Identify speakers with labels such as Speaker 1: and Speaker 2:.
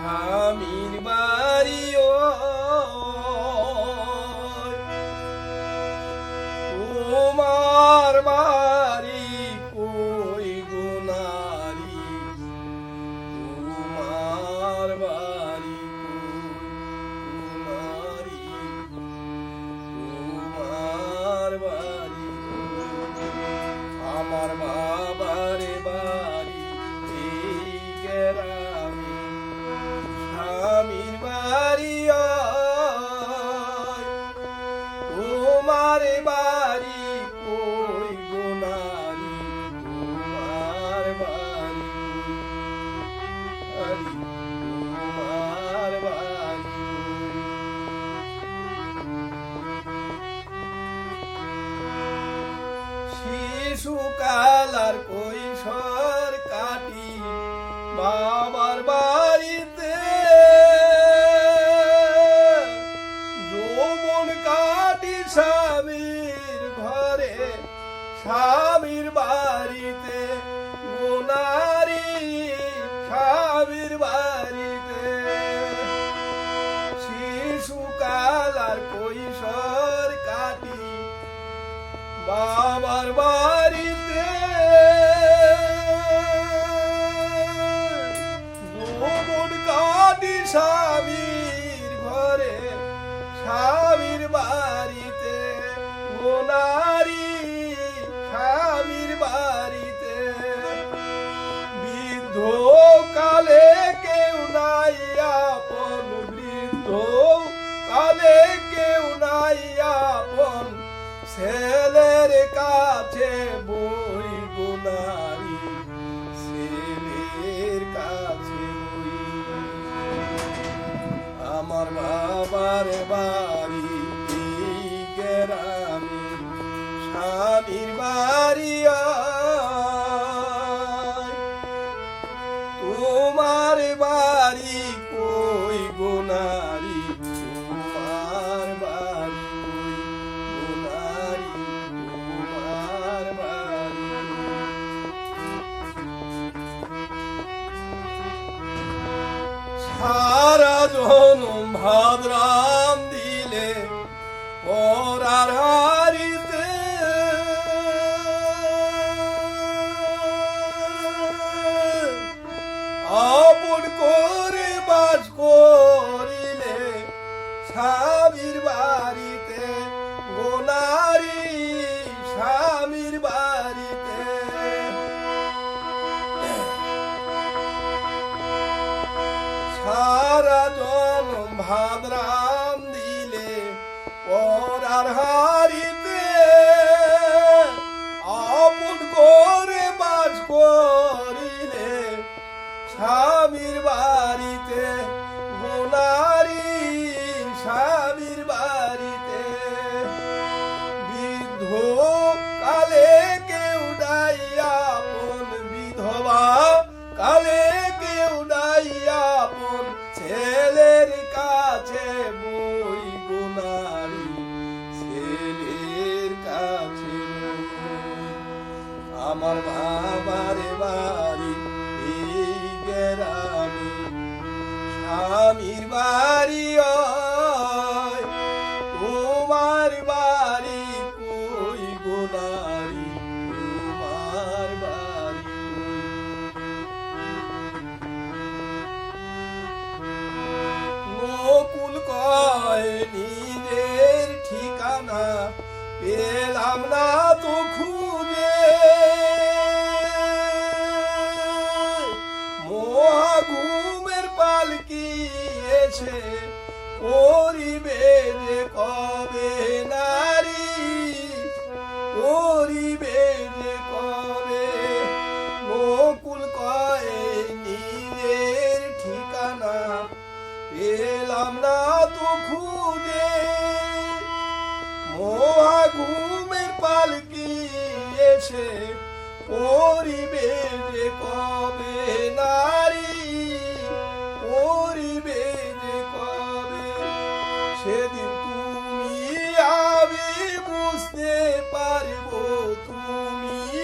Speaker 1: Amen. শিশুকাল আর কৈশোর কাটি বাবার বাড়িতে। যৌবন কাটি স্বামীর ঘরে, স্বামীর বাড়িতে, গোনারি স্বামীর বাড়িতে। শিশুকাল আর কৈশোর কাটি বাবার বাড়িতে। কেউ নাই আপন ছেলের কাছে বই গুনারি, ছেলের কাছে আমার বাবার বাড়ি গ্রামে, স্বামীর বাড়ি সারা জনম ভাদ্রাম দিলে পরার সারা জনম ভাদ্রাম দিলে পরার হারিতে স্বামীর বাড়ি। তোমার বাড়ি কই গোনারি তোমার বাড়ি নকুল কয়, নিজের ঠিকানা পেলাম না তো খুঁজে করিবে যে কবে নারী? করিবে যে কবে? নকুল কয় নিজের ঠিকানা পেলাম না তো খুঁজে। মহা ঘুমের পালকি এসে পরিবে যে কবে নারী? কবে সেদিন তুমি আমি বুঝতে পারব তুমি